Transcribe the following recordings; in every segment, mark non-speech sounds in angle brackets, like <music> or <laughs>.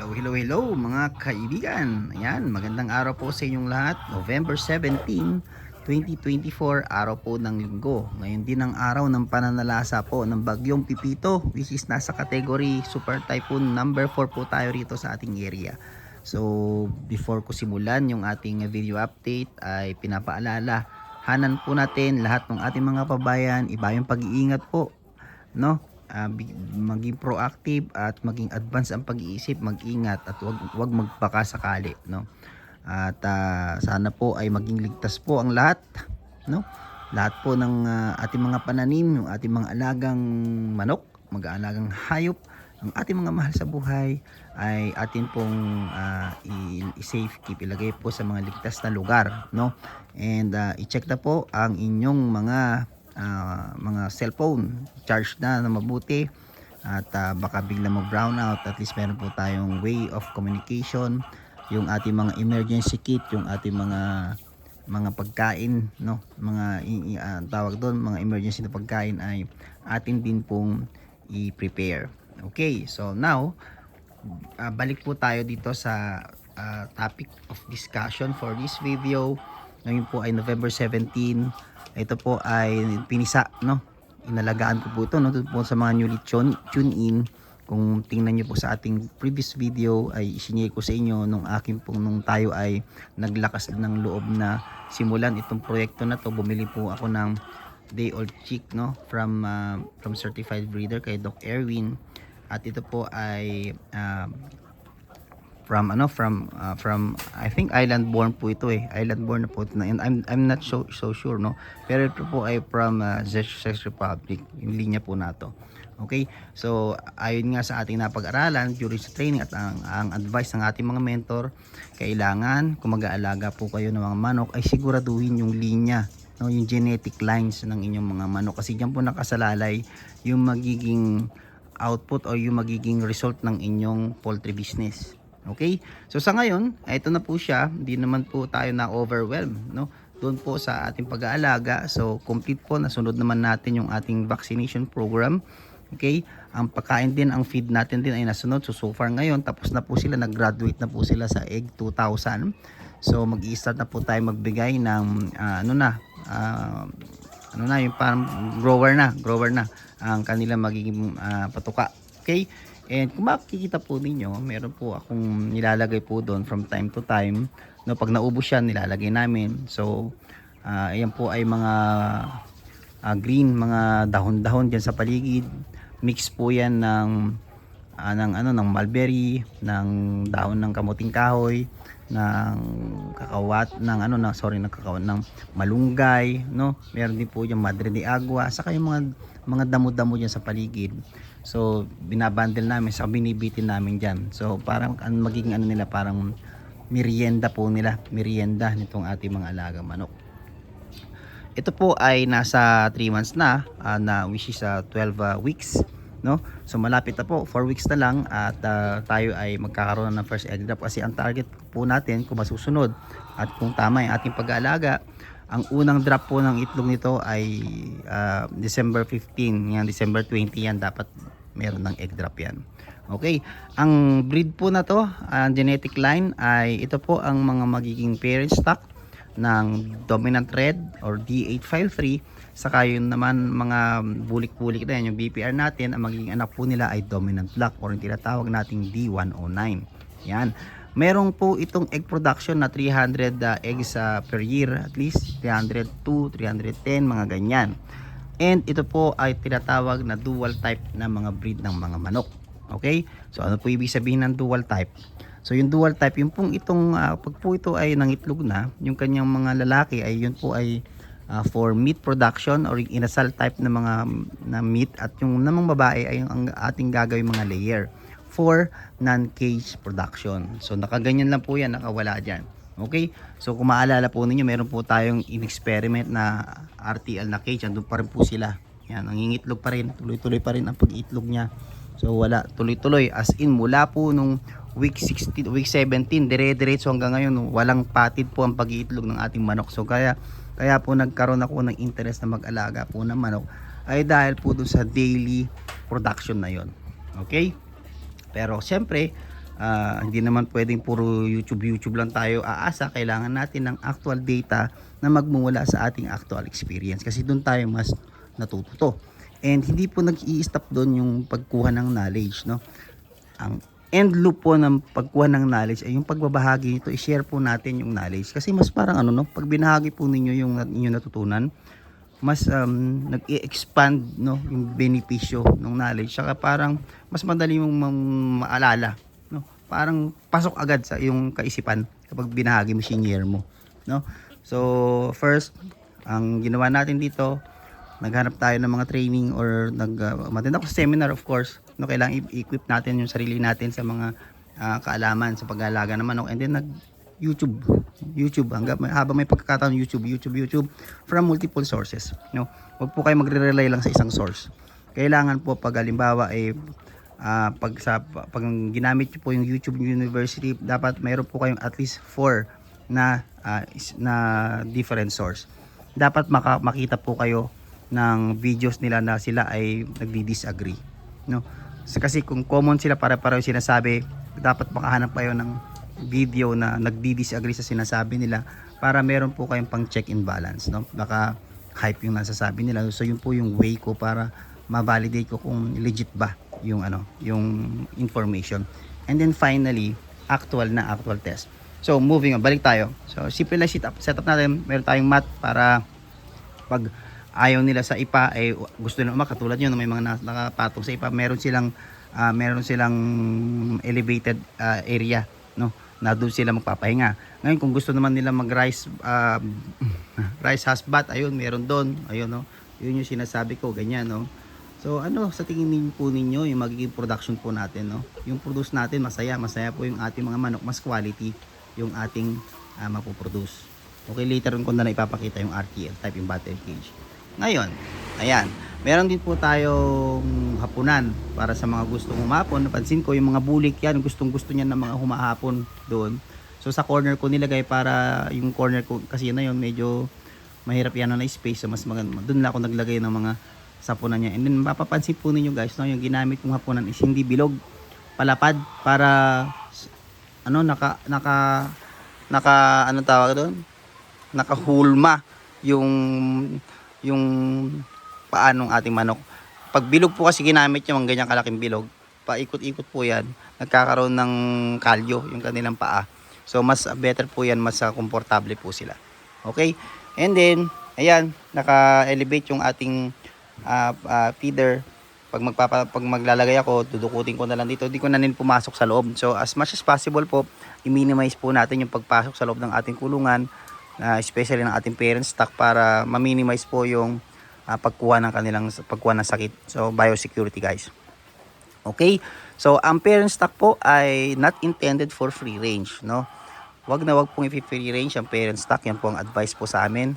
Hello, hello, hello mga kaibigan. Ayan, magandang araw po sa inyong lahat. November 17, 2024, araw po ng linggo. Ngayon din ang araw ng pananalasa po ng bagyong Pipito which is nasa category Super Typhoon number 4 po tayo rito sa ating area. So, before ko simulan yung ating video update ay pinapaalala hanan po natin lahat ng ating mga pabayan, iba yung pag-iingat po, no? Bi- maging proactive at maging advance ang pag-iisip, mag-ingat at wag wag magpakasakali, no? At ah, sana po ay maging ligtas po ang lahat, no? Lahat po ng ah, ating mga pananim, yung ating mga alagang manok, mag-aalagang hayop, ang ating mga mahal sa buhay ay atin pong i- i-safe keep, ilagay po sa mga ligtas na lugar, no? And ah, i-check na po ang inyong mga ah, mga cellphone charge na na mabuti. At ah, baka bigla mag brown out at least meron po tayong way of communication. Yung ating mga emergency kit yung ating mga mga pagkain no? Mga ah, tawag doon mga emergency na pagkain ay atin din pong i-prepare. Okay so now ah, balik po tayo dito sa ah, topic of discussion for this video. Ngayon po ay November 17 ito po ay pinisa no? Inalagaan ko po ito no? Po sa mga newly tune, tune in. Kung tingnan niyo po sa ating previous video ay isinigay ko sa inyo nung akin pong nung tayo ay naglakas ng loob na simulan itong proyekto na to. Bumili po ako ng day old chick no? From ah, from certified breeder kay Doc Erwin. At ito po ay um, from ano from uh, from I think island born po ito eh. Island born na po ito na and I'm I'm not so so sure no? Pero ito po ay from uh, Czech Republic. Yung linya po nato okay? So ayon nga sa ating napag-aralan during sa training at ang, ang advice ng ating mga mentor kailangan kung mag-aalaga po kayo ng mga manok ay siguraduhin yung linya no? Yung genetic lines ng inyong mga manok. Kasi diyan po nakasalalay yung magiging output o yung magiging result ng inyong poultry business Okay? So sa ngayon, ito na po siya. Hindi naman po tayo na overwhelm, no? Doon po sa ating pag-aalaga. So complete po nasunod naman natin yung ating vaccination program. Okay? Ang pagkain din, ang feed natin din ay nasunod. So so far ngayon, tapos na po sila, nag-graduate na po sila sa egg 2000. So mag-i-start na po tayo magbigay ng ah, ano na, ah, ano na, yung parang grower na, grower na ang kanilang magiging ah, patuka. Okay? And kung makikita po ninyo, meron po akong nilalagay po doon from time to time. No, pag naubos yan, nilalagay namin. So, ah, ayan po ay mga ah, green, mga dahon-dahon diyan sa paligid. Mix po yan ng ah, ng ano ng mulberry, ng dahon ng kamuting kahoy, ng kakawat, ng ano na sorry, ng kakawat ng malunggay, no? Meron din po yung madre de agua, saka yung mga mga damo-damo diyan sa paligid. So, binabundle namin, sa binibitin namin diyan. So, parang ang magiging ano nila, parang merienda po nila, merienda nitong ating mga alagang manok. Ito po ay nasa 3 months na, ah, na which is ah, 12 ah, weeks no? So malapit na po, 4 weeks na lang at ah, tayo ay magkakaroon ng first egg drop kasi ang target po natin kung masusunod at kung tama yung ating pag-aalaga, ang unang drop po ng itlog nito ay ah, December 15, yan December 20 yan. Dapat meron ng egg drop yan. Okay, ang breed po na to, ang genetic line ay ito po ang mga magiging parent stock ng dominant red or D853 saka yun naman mga bulik-bulik na yan. Yung BPR natin ang magiging anak po nila ay dominant black or yung tinatawag nating D109 yan merong po itong egg production na 300 uh, eggs uh, per year at least. 302, 310 mga ganyan. And ito po ay tinatawag na dual type na mga breed ng mga manok. Okay? So ano po ibig sabihin ng dual type? So yung dual type, yung pong itong ah, pag po ito ay nangitlog na, yung kanyang mga lalaki ay yun po ay ah, for meat production or inasal type na mga na meat at yung namang babae ay yung ang ating gagawin mga layer for non-cage production. So nakaganyan lang po yan, nakawala dyan. Okay? So kung maalala po ninyo, meron po tayong in-experiment na RTL na cage, andun pa rin po sila. Yan, nangingitlog pa rin, tuloy-tuloy pa rin ang pag-itlog niya. So wala, tuloy-tuloy as in mula po nung week 16, week 17, dire-diretso hanggang ngayon walang patid po ang pag-iitlog ng ating manok. So kaya kaya po nagkaroon ako ng interest na mag-alaga po ng manok ay dahil po dun sa daily production na yon. Okay? Pero siyempre, Ah, hindi naman pwedeng puro YouTube YouTube lang tayo aasa. Kailangan natin ng actual data na magmumula sa ating actual experience kasi doon tayo mas natututo. And hindi po nag-i-stop doon yung pagkuha ng knowledge, no? Ang end loop po ng pagkuha ng knowledge ay yung pagbabahagi nito, i-share po natin yung knowledge. Kasi mas parang ano, no? Pag binahagi po ninyo yung inyong natutunan, mas um, nag-i-expand no yung benepisyo ng knowledge. Saka parang mas madali mong ma- maalala no? Parang pasok agad sa yung kaisipan kapag binahagi mo senior mo no? So first ang ginawa natin dito naghanap tayo ng mga training or nag uh, attend ako seminar of course no? Kailangan i- equip natin yung sarili natin sa mga ah, kaalaman sa pag-aalaga ng manok and then nag YouTube. YouTube. Hanggang habang may pagkakataon YouTube YouTube YouTube. From multiple sources no? Wag po kayo magre-rely lang sa isang source. Kailangan po pag halimbawa ay ah, pag sa pag ginamit niyo po yung YouTube University dapat mayroon po kayong at least 4 na is- na different source. Dapat maka, makita po kayo ng videos nila na sila ay nagdi-disagree no? Kasi kung common sila para pareho sinasabi dapat makahanap kayo ng video na nagdi-disagree sa sinasabi nila para meron po kayong pang check and balance no? Baka hype yung nasasabi nila. So yun po yung way ko para ma-validate ko kung legit ba yung ano yung information. And then finally actual na actual test. So moving on. Balik tayo. So simple lang setup setup natin. Meron tayong mat para pag ayaw nila sa IPA ay gusto nila makatulad yun may mga na- nakapatong sa IPA. Meron silang ah, meron silang elevated ah, area no na doon sila magpapahinga. Ngayon kung gusto naman nila mag <laughs> rice ah, rice hasbat ayun meron doon. Ayun no? Yun yung sinasabi ko ganyan no? So ano sa tingin niyo po ninyo yung magiging production po natin no? Yung produce natin masaya, masaya po yung ating mga manok, mas quality yung ating uh, mapoproduce. Okay, later on ko na ipapakita yung RTL type yung battle cage. Ngayon, ayan, meron din po tayong hapunan para sa mga gustong humapon. Napansin ko yung mga bulik yan, gustong gusto niyan ng mga humahapon doon. So sa corner ko nilagay para yung corner ko kasi na yun medyo mahirap yan na space so mas maganda. Doon lang ako naglagay ng mga sapunan niya. And then mapapansin po ninyo guys, no, yung ginamit kong hapunan is hindi bilog, palapad para ano naka naka naka ano tawag doon? Nakahulma yung yung paanong ating manok. Pag bilog po kasi ginamit yung mga ganyang kalaking bilog, paikot-ikot po yan, nagkakaroon ng kalyo yung kanilang paa. So mas better po yan, mas ah, komportable po sila. Okay? And then, ayan, naka-elevate yung ating ah, ah, feeder. Pag, magpapa, pag maglalagay ako, dudukutin ko na lang dito. Hindi ko na rin pumasok sa loob. So as much as possible po, i-minimize po natin yung pagpasok sa loob ng ating kulungan, ah, especially ng ating parent stock para ma-minimize po yung ah, pagkuha ng kanilang pagkuha ng sakit. So biosecurity guys. Okay? So, ang parent stock po ay not intended for free range, no? Wag na wag pong i-free range ang parent stock. Yan po ang advice po sa amin.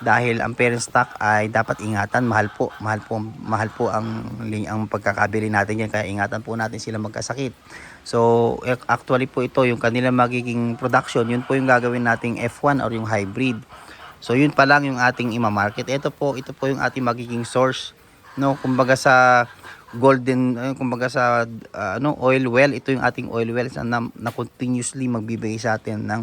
Dahil ang parent stock ay dapat ingatan. Mahal po. Mahal po, mahal po ang, ang pagkakabili natin yan. Kaya ingatan po natin sila magkasakit. So, actually po ito, yung kanilang magiging production, yun po yung gagawin nating F1 or yung hybrid. So, yun pa lang yung ating ima-market. Ito po, ito po yung ating magiging source. No, kumbaga sa golden eh, kumbaga sa ah, ano oil well. Ito yung ating oil wells na, na continuously magbibigay sa atin ng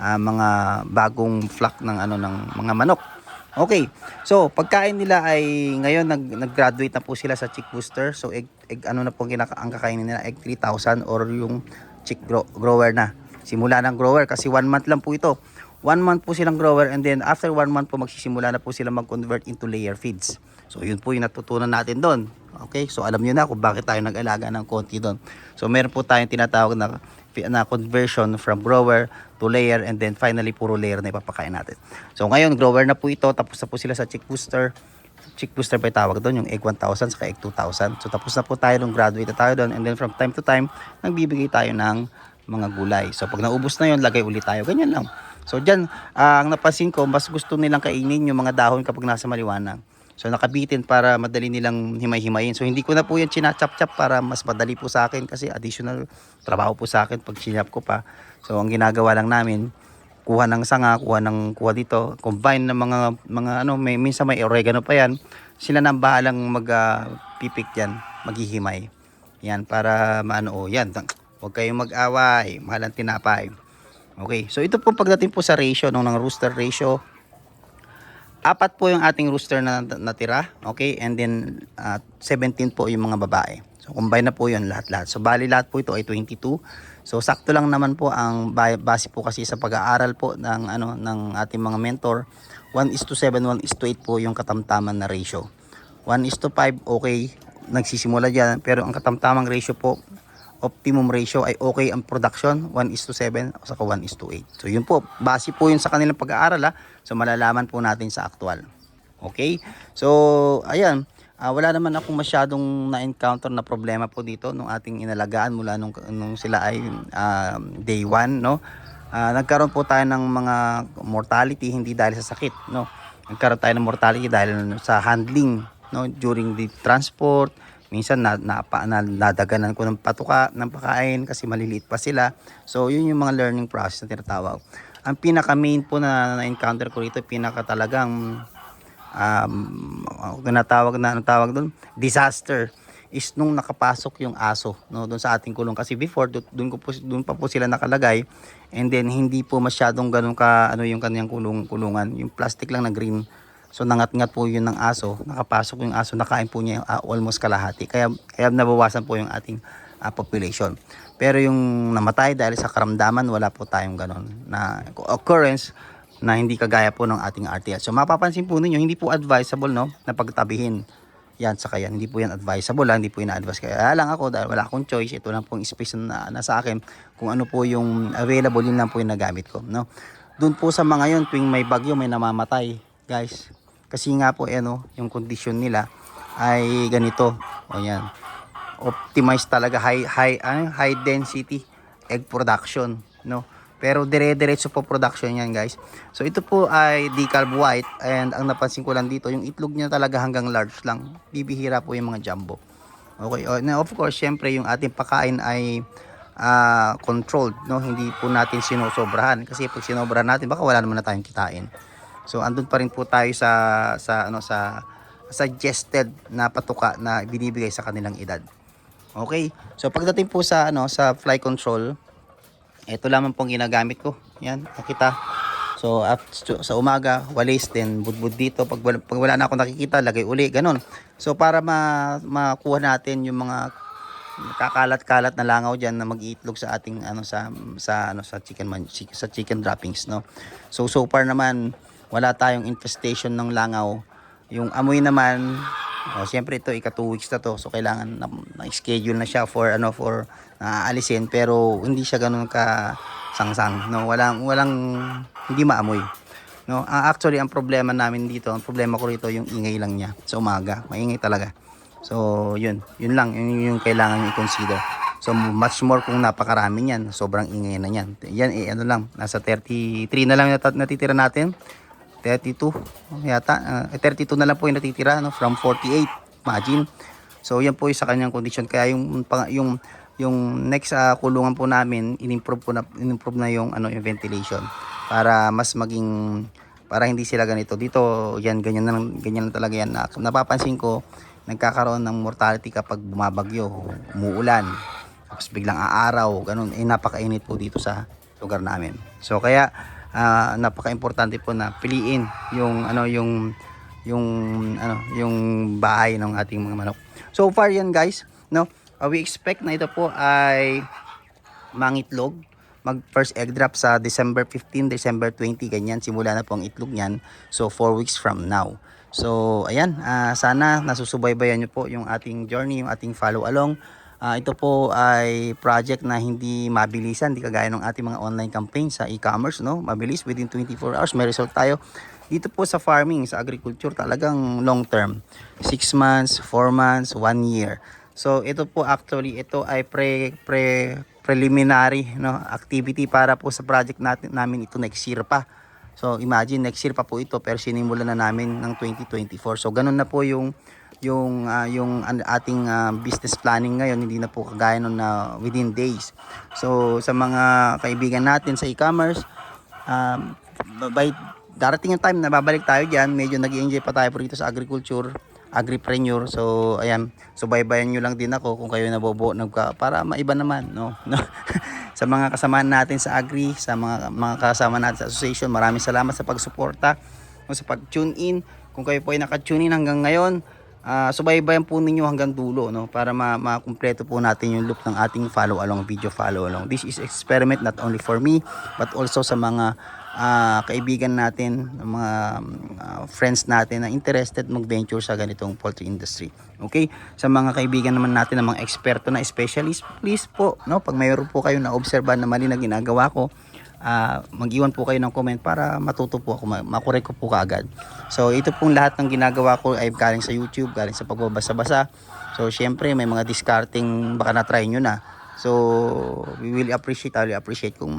ah, mga bagong flock ng ano ng mga manok. Okay. So pagkain nila ay ngayon nag nag-graduate na po sila sa chick booster. So egg, egg ano na po kinaka- ang kakainin nila? Egg 3000 or yung chick grow- grower na. Simula ng grower kasi one month lang po ito one month po silang grower and then after one month po magsisimula na po sila mag-convert into layer feeds so yun po yung natutunan natin doon Okay, so alam niyo na kung bakit tayo nag-alaga ng konti doon. So meron po tayong tinatawag na, na conversion from grower to layer and then finally puro layer na ipapakain natin. So ngayon grower na po ito, tapos na po sila sa chick booster. Chick booster pa tawag doon, yung egg 1000 sa egg 2000. So tapos na po tayo nung graduate na tayo doon and then from time to time, nagbibigay tayo ng mga gulay. So pag naubos na yon lagay ulit tayo. Ganyan lang. So dyan, ah, ang napansin ko, mas gusto nilang kainin yung mga dahon kapag nasa maliwanag. So nakabitin para madali nilang himay-himayin. So hindi ko na po yan chinachap-chap para mas madali po sa akin kasi additional trabaho po sa akin pag chinap ko pa. So ang ginagawa lang namin, kuha ng sanga, kuha ng kuha dito, combine ng mga mga ano, may minsan may oregano pa yan. Sila nang bahalang mag ah, pipik diyan, maghihimay. Yan para maano oh, yan. Huwag kayong mag-away. Mahal ang tinapay. Okay, so ito po pagdating po sa ratio, no, ng rooster ratio, apat po yung ating rooster na natira, okay? And then uh, 17 po yung mga babae. So combine na po yun lahat-lahat. So bali lahat po ito ay 22. So sakto lang naman po ang ba- base po kasi sa pag-aaral po ng ano ng ating mga mentor, 1 is to 7, 1 is to 8 po yung katamtaman na ratio. 1 is to 5 okay, nagsisimula diyan, pero ang katamtamang ratio po optimum ratio ay okay ang production 1 is to 7 o saka 1 is to 8 so yun po base po yun sa kanilang pag-aaral ha? So malalaman po natin sa actual okay? So ayan. Ah, wala naman akong masyadong na-encounter na problema po dito nung ating inalagaan mula nung, nung sila ay ah, day 1 no? Ah, nagkaroon po tayo ng mga mortality hindi dahil sa sakit no? Nagkaroon tayo ng mortality dahil sa handling no? During the transport minsan na, na, na nadaganan ko ng patuka ng pakain kasi maliliit pa sila. So yun yung mga learning process na tinatawag. Ang pinaka main po na na-encounter ko rito pinaka talagang um, kung natawag na ano tawag doon disaster is nung nakapasok yung aso no doon sa ating kulong. Kasi before do- doon ko po doon pa po sila nakalagay. And then hindi po masyadong ganun ka ano yung kanyang kulong kulungan. Yung plastic lang na green so nangat-ngat po yun ng aso nakapasok yung aso nakain po niya ah, almost kalahati kaya kaya nabawasan po yung ating ah, population pero yung namatay dahil sa karamdaman wala po tayong ganun na occurrence na hindi kagaya po ng ating RTL. So mapapansin po ninyo, hindi po advisable no na pagtabihin. Yan sa kaya, hindi po yan advisable, ha? hindi po ina-advise. Kaya lang ako dahil wala akong choice, ito lang pong space na nasa akin kung ano po yung available, yun lang po yung nagamit ko, no. Doon po sa mga yun, tuwing may bagyo, may namamatay, guys. Kasi nga po, eh, no, yung condition nila ay ganito. O yan. Optimize talaga high high ano, high density egg production, no. Pero dire-diretso po production yan guys. So ito po ay decalb white and ang napansin ko lang dito yung itlog niya talaga hanggang large lang. Bibihira po yung mga jumbo. Okay, oh, now of course syempre yung ating pagkain ay ah, controlled, no? Hindi po natin sinosobrahan kasi pag sinobrahan natin baka wala naman na tayong kitain. So andun pa rin po tayo sa sa ano sa suggested na patuka na binibigay sa kanilang edad. Okay? So pagdating po sa ano sa fly control, ito lamang pong ginagamit ko. Yan, nakita. So, after, sa umaga, walis, then budbud dito. Pag, wala- pag wala na ako nakikita, lagay uli, ganun. So, para ma makuha natin yung mga kakalat-kalat na langaw diyan na mag-iitlog sa ating ano sa sa ano sa chicken man, sa chicken droppings no. So so far naman wala tayong infestation ng langaw. Yung amoy naman oh, siyempre ito ika 2 weeks na to so kailangan na, na-schedule na siya for ano for naaalisin pero hindi siya ganoon ka sangsang no walang walang hindi maamoy no Ah, actually ang problema namin dito ang problema ko rito yung ingay lang niya sa umaga maingay talaga So, yun. Yun lang. Yun yung kailangan i-consider. So, much more kung napakarami niyan. Sobrang ingay na yan. Yan, eh, ano lang. Nasa 33 na lang nat- natitira natin. 32 yata. Uh, 32 na lang po yung natitira. No? From 48. Imagine. So, yan po yung sa kanyang condition. Kaya yung, yung, yung next ah, kulungan po namin, in-improve, po na, in-improve na yung, ano, yung ventilation. Para mas maging para hindi sila ganito dito yan ganyan na ganyan na talaga yan Na- napapansin ko nagkakaroon ng mortality kapag bumabagyo umuulan tapos biglang aaraw ganun eh napakainit po dito sa lugar namin so kaya ah, napaka-importante po na piliin yung ano yung yung ano yung bahay ng ating mga manok. So far yan guys no? Ah, we expect na ito po ay mangitlog. Mag first egg drop sa December 15, December 20 ganyan. Simula na po ang itlog niyan. So 4 weeks from now. So ayan ah, sana nasusubaybayan niyo po yung ating journey yung ating follow along Ah, ito po ay project na hindi mabilisan hindi kagaya ng ating mga online campaign sa e-commerce no mabilis within 24 hours may result tayo dito po sa farming sa agriculture talagang long term 6 months 4 months 1 year So ito po actually ito ay pre pre preliminary no activity para po sa project natin namin ito next year pa. So imagine next year pa po ito pero sinimulan na namin ng 2024. So ganun na po yung yung ah, yung ating ah, business planning ngayon hindi na po kagaya nun na within days. So sa mga kaibigan natin sa e-commerce um, by darating yung time na babalik tayo diyan, medyo nag-enjoy pa tayo po rito sa agriculture agripreneur. So, ayan, subaybayan nyo lang din ako kung kayo nabobo nagka, para maiba naman, no? <laughs> no? sa mga kasamahan natin sa agri, sa mga mga kasama natin sa association, maraming salamat sa pagsuporta, sa pag-tune in. Kung kayo po ay naka-tune in hanggang ngayon, ah subaybayan po ninyo hanggang dulo no para ma makumpleto po natin yung loop ng ating follow along video follow along. This is experiment not only for me but also sa mga ah, kaibigan natin, mga ah, friends natin na interested mag-venture sa ganitong poultry industry. Okay? Sa mga kaibigan naman natin na mga eksperto na specialist, please po, no, pag mayroon po kayo na obserba na mali na ginagawa ko, ah, mag-iwan po kayo ng comment para matuto po ako, ma- makorek ko po kaagad. So ito pong lahat ng ginagawa ko ay galing sa YouTube, galing sa pagbabasa-basa. So syempre may mga discarding baka na-try nyo na. So we will appreciate, I will appreciate kung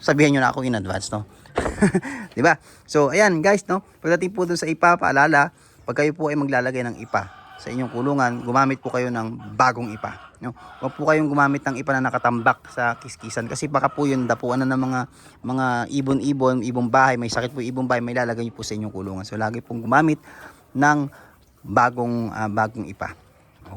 sabihan nyo na ako in advance, no? <laughs> 'Di ba? So ayan guys, no? Pagdating po dun sa IPA, paalala, pag kayo po ay maglalagay ng IPA sa inyong kulungan, gumamit po kayo ng bagong IPA. No? Huwag po kayong gumamit ng IPA na nakatambak sa kiskisan kasi baka po yun dapuan na ng mga mga ibon-ibon, ibong bahay, may sakit po ibong bahay, may lalagay niyo po sa inyong kulungan. So lagi pong gumamit ng bagong ah, bagong IPA.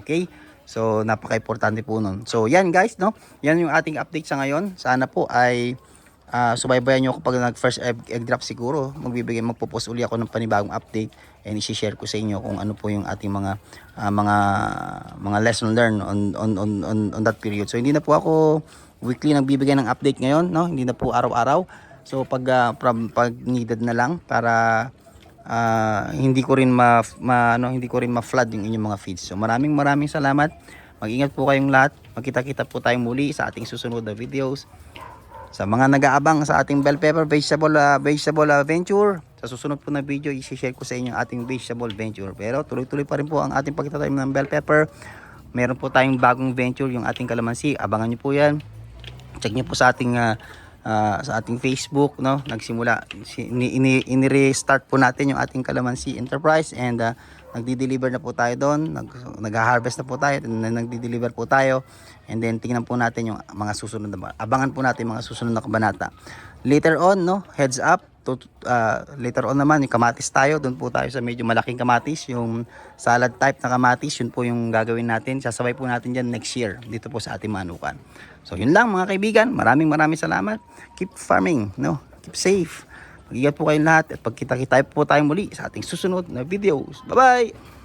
Okay? So napaka-importante po nun. So yan guys, no? Yan yung ating update sa ngayon. Sana po ay Ah, subaybayan nyo ako pag nag first egg, egg drop siguro magbibigay magpo-post uli ako ng panibagong update and i-share ko sa inyo kung ano po yung ating mga ah, mga mga lesson learned on, on on on on that period. So hindi na po ako weekly nagbibigay ng update ngayon no? Hindi na po araw-araw. So pag ah, from, pag needed na lang para ah, hindi ko rin ma, ma ano hindi ko rin ma-flood yung inyong mga feeds. So maraming maraming salamat. Mag-ingat po kayong lahat. Magkita-kita po tayong muli sa ating susunod na videos sa mga nag-aabang sa ating bell pepper vegetable ah, vegetable ah, venture, sa susunod po na video i-share ko sa inyo ating vegetable venture. Pero tuloy-tuloy pa rin po ang ating pagtatanim ng bell pepper. Meron po tayong bagong venture yung ating kalamansi. Abangan niyo po 'yan. Check niyo po sa ating ah, ah, sa ating Facebook, no? Nagsimula si- ini, ini, ini-restart po natin yung ating kalamansi enterprise and ah, nagdi-deliver na po tayo doon. Nag, nag-harvest na po tayo, nagdi-deliver po tayo. And then tingnan po natin yung mga susunod na abangan po natin mga susunod na kabanata. Later on, no, heads up to, ah, later on naman yung kamatis tayo, doon po tayo sa medyo malaking kamatis, yung salad type na kamatis, yun po yung gagawin natin. Sasabay po natin diyan next year dito po sa ating manukan. So yun lang mga kaibigan, maraming maraming salamat. Keep farming, no? Keep safe. Mag-ingat po kayong lahat at pagkita-kita po tayo muli sa ating susunod na videos. Bye-bye!